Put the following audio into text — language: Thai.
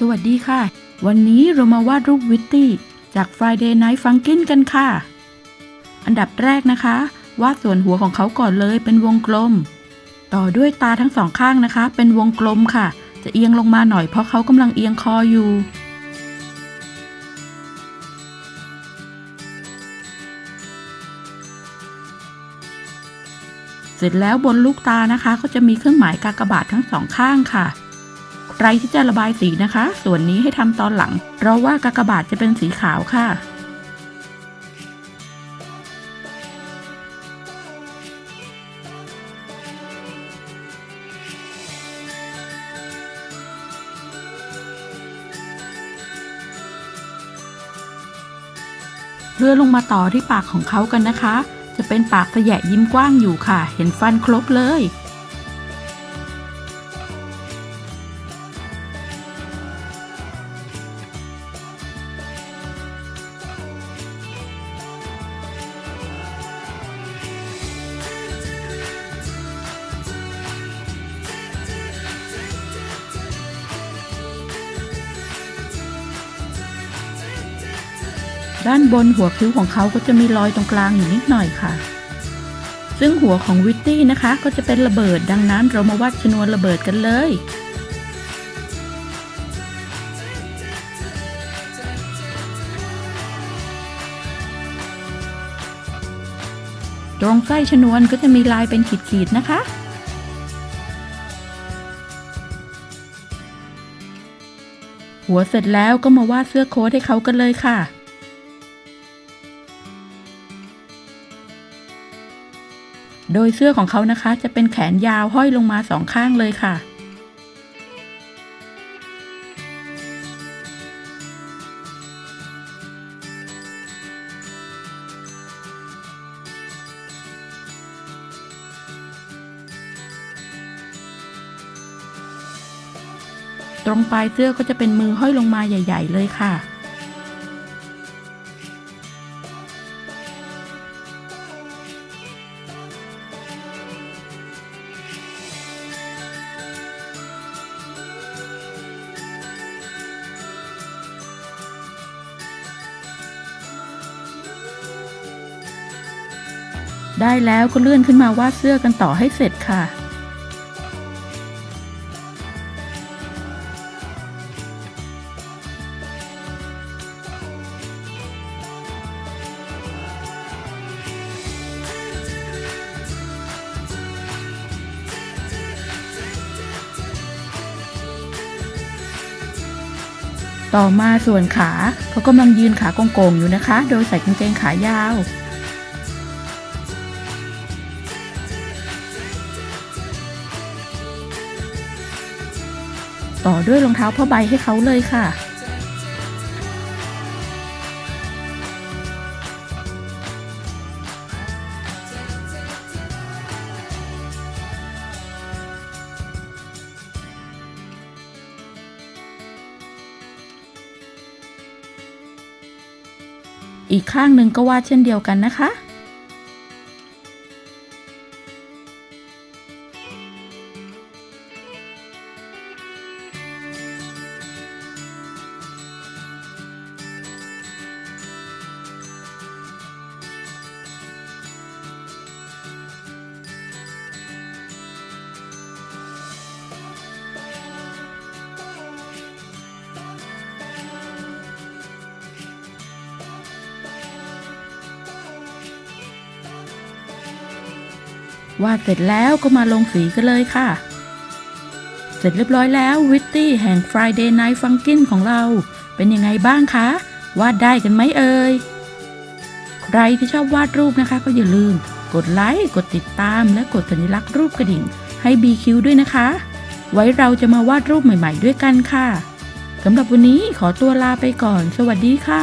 สวัสดีค่ะ วันนี้เรามาวาดรูปวิตตี้ จาก Friday Night Funkin' กันค่ะ อันดับแรกนะคะ วาดส่วนหัวของเขาก่อนเลยเป็นวงกลม ต่อด้วยตาทั้งสองข้างนะคะ เป็นวงกลมค่ะ จะเอียงลงมาหน่อยเพราะเขากำลังเอียงคออยู่เสร็จแล้วบนลูกตานะคะ ก็จะมีเครื่องหมายกากบาททั้งสองข้างค่ะ ใครที่จะระบายสีนะคะ ส่วนนี้ให้ทำตอนหลัง เพราะว่ากากบาทจะเป็นสีขาวค่ะเลื่อนลงมาต่อที่ปากของเขากันนะคะ จะเป็นปากแสยะยิ้มกว้างอยู่ค่ะ เห็นฟันครบเลย ด้านบนหัวคิ้วของเขาก็จะมีรอยตรงกลางอยู่นิดหน่อยค่ะ ซึ่งหัวของวิตตี้นะคะ ก็จะเป็นระเบิดดังนั้นเรามาวาดชนวนระเบิดกันเลยตรงไส้ชนวนก็จะมีลายเป็นขีดๆนะคะ หัวเสร็จแล้วก็มาวาดเสื้อโค้ทให้เขากันเลยค่ะ โดยเสื้อของเขานะคะจะเป็นแขนยาวห้อยลงมาสองข้างเลยค่ะ ตรงปลายเสื้อก็จะเป็นมือห้อยลงมาใหญ่ ๆ เลยค่ะ ได้แล้วก็เลื่อนขึ้นมาวาดเสื้อกันต่อให้เสร็จค่ะ ต่อมาส่วนขาเขากำลังยืนขาโก่งๆอยู่นะคะ โดยใส่กางเกงขายาว ต่อด้วยรองเท้าผ้าใบให้เขาเลยค่ะ อีกข้างหนึ่งก็วาดเช่นเดียวกันนะคะ วาดเสร็จแล้วก็มาลงสีกันเลยค่ะ เสร็จเรียบร้อยแล้ววิตตี้แห่ง Friday Night Funkin' ของเรา เป็นยังไงบ้างคะ วาดได้กันไหมเอ่ย ใครที่ชอบวาดรูปนะคะ ก็อย่าลืม กดไลค์กดติดตามและกดสัญลักษณ์รูปกระดิ่งให้ BQ ด้วยนะคะ ไว้เราจะมาวาดรูปใหม่ ๆ ด้วยกันค่ะสำหรับวันนี้ขอตัวลาไปก่อน สวัสดีค่ะ